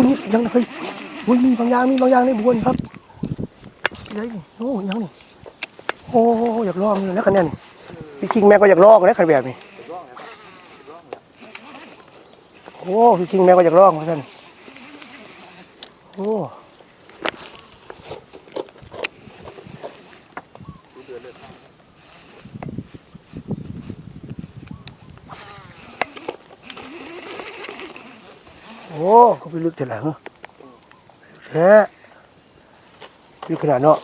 บุญยังเฮ้ยบุญมีบางอย่างมีบางอย่างในบุญครับเฮ้ยโอ้ยังนี่โอ้อยากลองแล้วคะแนนพี่คิงแม่ก็อยากลองแล้วคันแบบนี้โอ้พี่คิงแม่ก็อยากลองเหมือนกันโอ้ โอ้ก็ไปลึกแต่หลังแท้ลึกขนาดเนาะ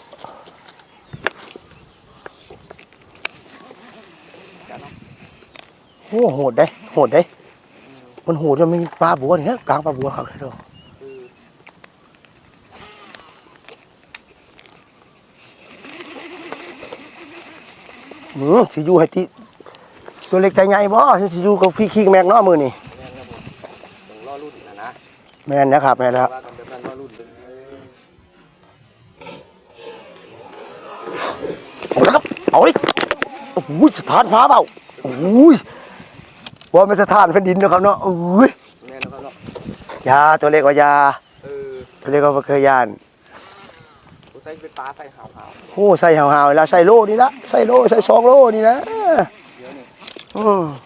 โอ้โหดได้โหดได้มันโหดจะมีปลาบัวเนี่ยกลางปลาบัวเขาเลยเนาะอืมสิอยู่ให้ติตัวเล็กใจใหญ่บ่สิอยู่กับพี่คิงแมกเนาะมือนี่ นนะนะแม่นนะครับแม่นนะครับว่ากันแบบนั้นรอรุ่นเลยเอาละครับเอาดิโอ้โหสถานฟ้าเปล่าโอ้ยว่าเป็นสถานแผ่นดินนะครับเนาะโอ้ยแม่นะครับเนาะยาตัวเล็กกว่ายาเออตัวเล็กกว่าบ่เคยยานกูใส่เป็นปลาใส่หาวหาวโอ้ใส่หาวๆแล้วใส่โลนี่ละใส่โลใส่สองโลนี่นะเดี๋ยวนี่อืมคือ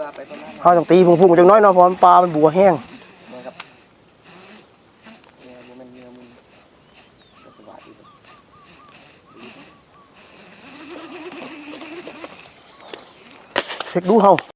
ปลาไปตรงนั้นเขาต้องตีพุ่งๆจังน้อยเนาะเพราะมันปลามันบัวแห้งนะครับเนี่ยมันเนี่ยมันสบายดีเช็คดูเฮา